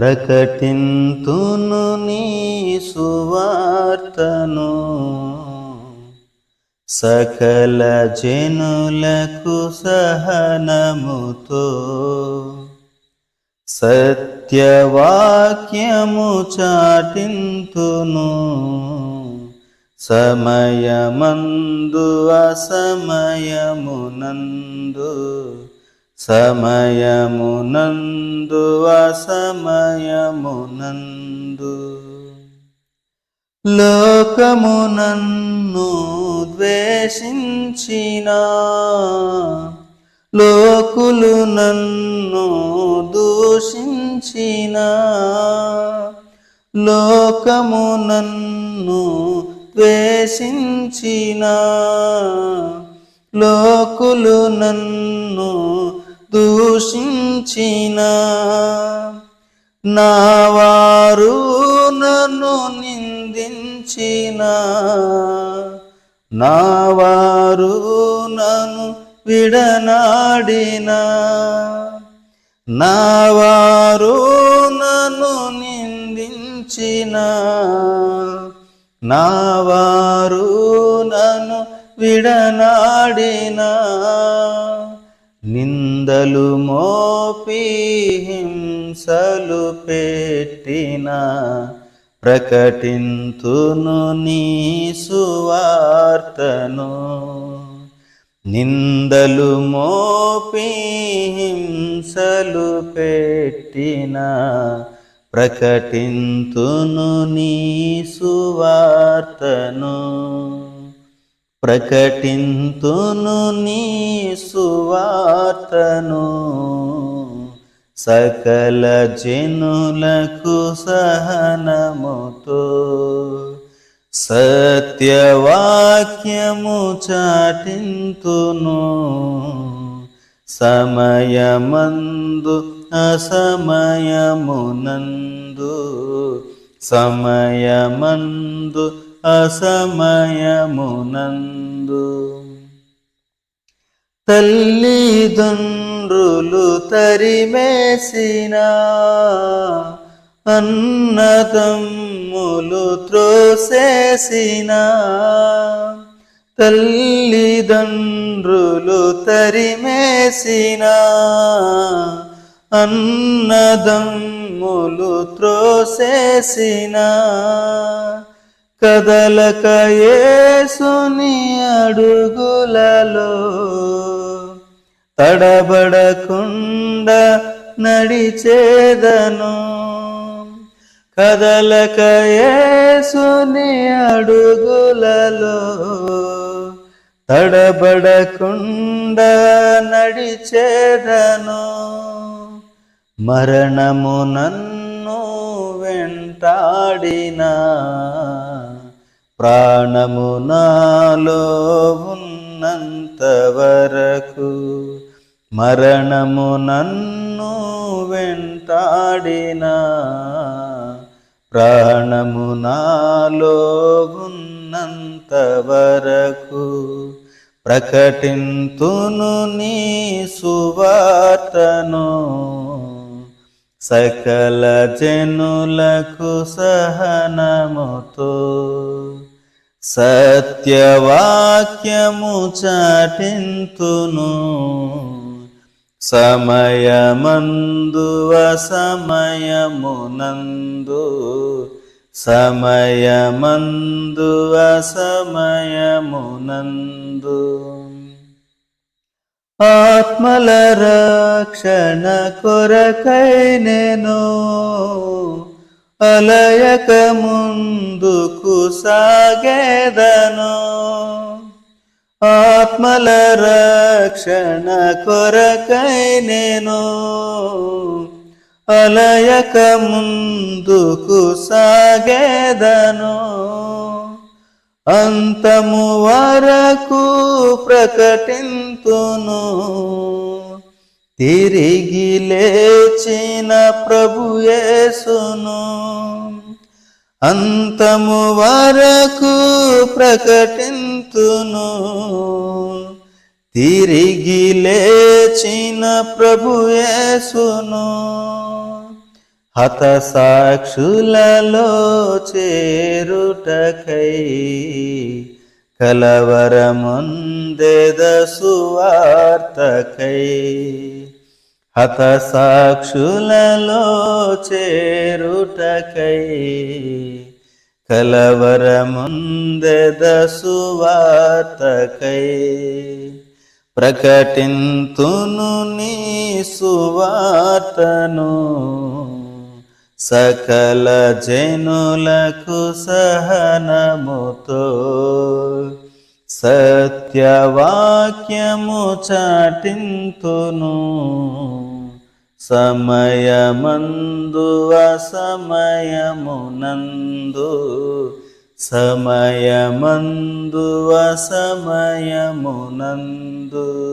ప్రకటింతును నీ సువార్తను. సకల జనులకు సహనముతో సత్యవాక్యము చాటింతును. సమయమందు అసమయమునందు సమయమునందు అసమయమునందు. లోకము నన్ను ద్వేషించిన లోకులు నన్ను దూషించిన లోకము నన్ను ద్వేషించిన లోకులు నన్ను దూషించిన నా వారు నన్ను నిందించిన నా వారు నన్ను విడనాడిన నా వారు నన్ను నిందించిన నా వారు నన్ను విడనాడినా నిందలు మోపి హింసలు పెట్టిన ప్రకటింతును నీ సువార్తను. నిందలు మోపి హింసలు పెట్టిన ప్రకటింతును నీ సువార్తను. ప్రకటింతును నీ సువార్తను. సకల జనులకు సహనముతో సత్యవాక్యము చాటింతును. సమయమందు అసమయమునందు సమయమందు అసమయమునందు తల్లిదండ్రులు తరిమేసిన అన్నదమ్ములు త్రోసేసిన తల్లిదండ్రులు తరిమేసిన అన్నదమ్ములు త్రోసేసిన కదలక యేసుని అడుగులలో తడబడకుండా నడిచేదను. కదలక యేసుని అడుగులలో తడబడకుండా నడిచేదను. మరణము నన్ను వెంటాడినా ప్రాణము నాలో ఉన్నంత వరకు మరణము నన్ను వెంటాడినా? ప్రాణము నాలో ఉన్నంత వరకు ప్రకటింతును నీ సువార్తను. సకల జనులకు సహనముతో సత్యవాక్యము చాటింతును. సమయమందు సమయమునందు సమయమందు సమయమునందు ఆత్మల రక్షణ కొరకై నేను అలయక ముందుకు సాగేదను. ఆత్మల రక్షణ కొరకై నేను అలయక ముందుకు సాగేదను. అంతము వరకు ప్రకటిం ప్రకటింతును తిరిగి లేచిన ప్రభుయేసును అంతము వరకు ప్రకటింతును. తిరిగి లేచిన ప్రభుయేసును హత సాక్షులలో చేరుటకై కలవరముందెద సువార్తకై హత సాక్షులలో చేరుటకై కలవరముందెద సువార్తకై ప్రకటింతును నీ సువార్తను సకల జనులకు సహనముతో సత్యవాక్యము చాటింతును. సమయమందు అసమయమునందు సమయమందు అసమయమునందు.